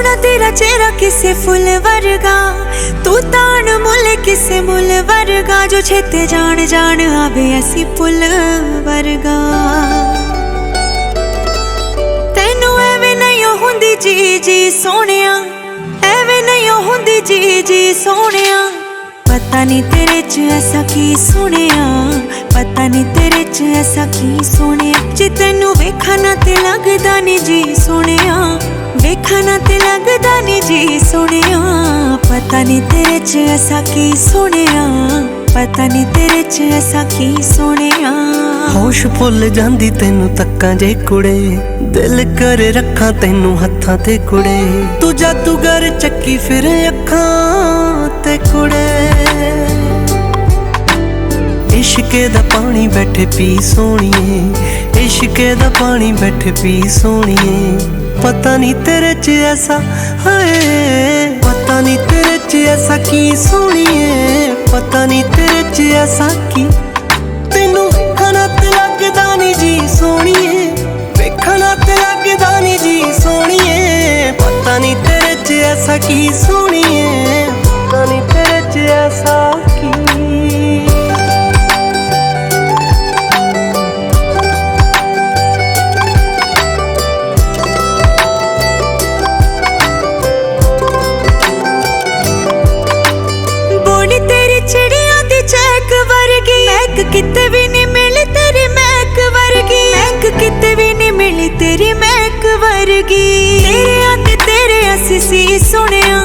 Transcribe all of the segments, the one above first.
ਸੋਹਣਾ ਤੇਰਾ ਚਿਹਰਾ ਕਿਸੇ ਫੁੱਲ ਵਰਗਾ, ਤੂੰ ਤਾਂ ਮੁੱਲ ਕਿਸੇ ਮੁੱਲ ਵਰਗਾ, ਜੋ ਛੇਤੇ ਜਾਣ ਜਾਣ ਆਵੇ ਅਸੀਂ ਪੁੱਲ ਵਰਗਾ। ਤੈਨੂੰ ਐਵੇਂ ਨਹੀਂ ਓ ਹੁੰਦੀ ਜੀ ਜੀ ਸੋਹਣਿਆ, ਐਵੇਂ ਨਹੀਂ ਹੁੰਦੀ ਜੀ ਜੀ ਸੋਹਣਿਆ। ਪਤਾ ਨਹੀਂ ਤੇਰੇ ਚ ਐਸਾ ਕੀ ਸੁਣਿਆ, ਪਤਾ ਨਹੀਂ ਤੇਰੇ ਚ ਐਸਾ ਕੀ ਸੁਣਿਆ। ਜੇ ਤੈਨੂੰ ਵੇਖਾਂ ਨਾ ਤੇ ਲੱਗਦਾ ਨਹੀਂ ਜੀ ਸੁਣਿਆ ਵੇਖਣਾ ਨਾ ਤੇ ਲੱਗਦਾ ਨਹੀਂ ਜੀ ਸੁਣਿਆ। ਪਤਾ ਨਹੀਂ ਤੇਰੇ ਚ ਐਸਾ ਕੀ ਸੁਣਿਆ। ਪਤਾ ਨਹੀਂ ਤੇਰੇ ਚ ਐਸਾ ਕੀ ਸੁਣਿਆ। ਹੋਸ਼ ਭੁੱਲ ਜਾਂਦੀ ਤੈਨੂੰ ਤੱਕਾਂ ਜੇ ਕੁੜੇ। ਦਿਲ ਕਰ ਰੱਖਾਂ ਤੈਨੂੰ ਹੱਥਾਂ ਤੇ ਕੁੜੇ। ਤੂੰ ਜਾਦੂਗਰ ਚੱਕੀ ਫਿਰ ਅੱਖਾਂ ਤੇ ਕੁੜੇ। ਇਸ਼ਕੇ ਦਾ ਪਾਣੀ ਬੈਠੇ ਪੀ ਸੋਣੀਏ। ਇਸ਼ਕੇ ਦਾ ਪਾਣੀ ਬੈਠੇ ਪੀ ਸੋਣੀਏ। ਪਤਾ ਨਹੀਂ ਤੇਰੇ ਚ ਐਸਾ, ਹਾਏ, ਪਤਾ ਨਹੀਂ ਤੇਰੇ ਚ ਐਸਾ ਕੀ ਸੋਣੀਏ ਪਤਾ ਨਹੀਂ ਤੇਰੇ ਚ ਐਸਾ ਕੀ। ਤੈਨੂੰ ਵੇਖਣਾ ਤੇ ਲੱਗਦਾ ਨਹੀਂ ਜੀ ਸੋਣੀਏ ਵੇਖਣਾ ਤੇ ਲੱਗਦਾ ਨਹੀਂ ਜੀ ਸੋਣੀਏ ਪਤਾ ਨਹੀਂ ਤੇਰੇ ਚ ਐਸਾ ਕੀ ਸੋਣੀਏ ਵਰਗੀ ਕਿਤੇ ਵੀ ਨਹੀਂ ਮਿਲੀ ਤੇਰੀ ਮੈਕ ਵਰਗੀ। ਮੈਕ ਕਿਤੇ ਵੀ ਨਹੀਂ ਮਿਲੀ ਤੇਰੀ ਮੈਕ ਵਰਗੀ। ਤੇਰੇ ਆਤੇ ਤੇਰੇ ਅਸੀਂ ਸੀ ਸੁਣਿਆ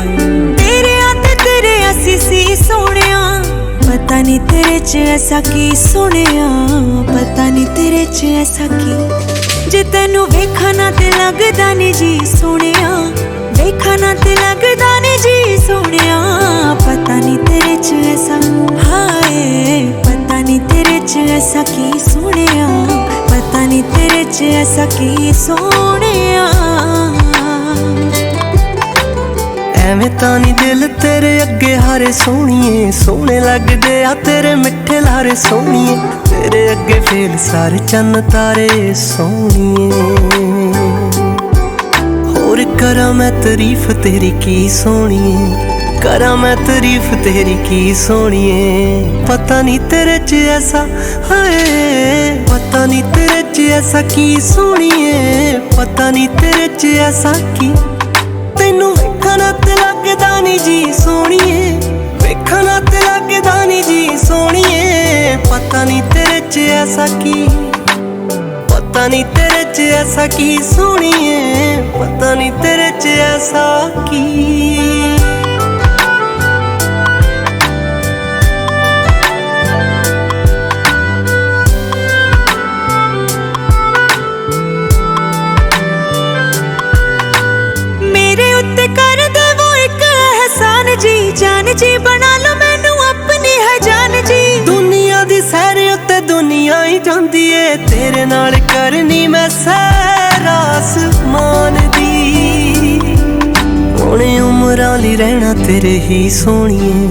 ਤੇਰੇ ਆਤੇ ਤੇਰੇ ਅਸੀਂ ਸੀ ਸੁਣਿਆ ਪਤਾ ਨਹੀਂ ਤੇਰੇ ਚ ਐਸਾ ਕੀ ਸੁਣਿਆ ਪਤਾ ਨਹੀਂ ਤੇਰੇ ਚ ਐਸਾ ਕੀ। ਜੇ ਤੈਨੂੰ ਵੇਖਾਂ ਨਾ ਤੇ ਲੱਗਦਾ ਨਹੀਂ ਜੀ ਸੁਣਿਆ ਵੇਖਾਂ ਨਾ ਤੇ ਕੀ ਸੁਣਿਆ? ਪਤਾ ਨਹੀਂ ਤੇਰੇ ਚ ਐਸਾ ਕੀ ਸੁਣਿਆ। ਐਵੇਂ ਤਾਂ ਨਹੀਂ ਦਿਲ ਤੇਰੇ ਅੱਗੇ ਹਾਰੇ ਸੋਹਣੀਏ। ਸੋਹਣੇ ਲੱਗਦੇ ਆ ਤੇਰੇ ਮਿੱਠੇ ਲਾਰੇ ਸੋਹਣੀਏ। ਤੇਰੇ ਅੱਗੇ ਫੇਲ ਸਾਰੇ ਚੰਨ ਤਾਰੇ ਸੋਹਣੀਏ। ਹੋਰ ਕਰਾਂ ਮੈਂ ਤਾਰੀਫ ਤੇਰੀ ਕੀ ਸੋਹਣੀਏ? ਕਰਾਂ ਮੈਂ ਤਾਰੀਫ ਤੇਰੀ ਕੀ ਸੋਹਣੀਏ? ਪਤਾ ਨਹੀਂ ਤੇਰੇ ਚ ਐਸਾ, ਹਾਏ, ਪਤਾ ਨਹੀਂ ਤੇਰੇ ਚ ਐਸਾ ਕੀ ਸੋਹਣੀਏ? ਪਤਾ ਨਹੀਂ ਤੇਰੇ ਚ ਐਸਾ ਕੀ? ਤੈਨੂੰ ਵੇਖਣਾ ਤੇ ਲੱਗਦਾ ਨਹੀਂ ਜੀ ਸੋਹਣੀਏ। ਵੇਖਣਾ ਤੇ ਲੱਗਦਾ ਨਹੀਂ ਜੀ ਸੋਹਣੀਏ। ਪਤਾ ਨਹੀਂ ਤੇਰੇ ਚ ਐਸਾ ਕੀ? ਪਤਾ ਨਹੀਂ ਤੇਰੇ ਚ ਐਸਾ ਕੀ ਸੋਹਣੀਏ? ਪਤਾ ਨਹੀਂ ਤੇਰੇ ਚ ਐਸਾ ਕੀ? ਸੈਰ ਦੁਨੀਆ ਹੀ ਜਾਂਦੀ ਏ। ਤੇਰੇ ਨਾਲ ਕਰਨੀ ਮੈਂ ਸੈਰ ਆਸਮਾਨ ਦੀ ਹੁਣੇ ਉਮਰਾਂ ਲਈ ਰਹਿਣਾ ਤੇਰੇ ਹੀ ਸੋਹਣੀਏ।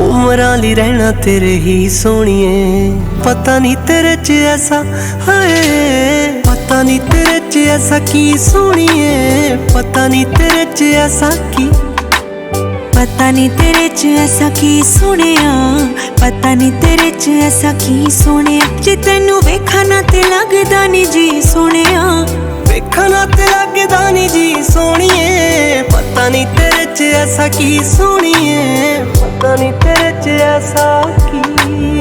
ਉਮਰਾਂ ਲਈ ਰਹਿਣਾ ਤੇਰੇ ਹੀ ਸੋਹਣੀਏ। ਪਤਾ ਨਹੀਂ ਤੇਰੇ ਚ ਐਸਾ, ਹਾਏ। ਪਤਾ ਨਹੀਂ ਤੇਰੇ ਚ ਐਸਾ ਕੀ ਸੋਹਣੀਏ। ਪਤਾ ਨਹੀਂ ਤੇਰੇ ਚ ਐਸਾ ਕੀ। ਪਤਾ ਨਹੀਂ ਤੇਰੇ ਚ ਐਸਾ ਕੀ ਸੁਣਿਆ ਪਤਾ ਨਹੀਂ ਚ ਐਸਾ ਕੀ ਸੁਣਿਆ ਜੇ ਤੈਨੂੰ ਵੇਖਾਂ ਨਾ ਤੇ ਲੱਗਦਾ ਨਹੀਂ ਜੀ ਸੁਣਿਆ ਵੇਖਣਾ ਤੇ ਲੱਗਦਾ ਨਹੀਂ ਜੀ ਸੋਹਣੀਏ। ਪਤਾ ਨਹੀਂ ਤੇਰੇ ਚ ਐਸਾ ਕੀ ਸੋਹਣੀਏ। ਪਤਾ ਨਹੀਂ ਤੇਰੇ ਚ ਐਸਾ ਕੀ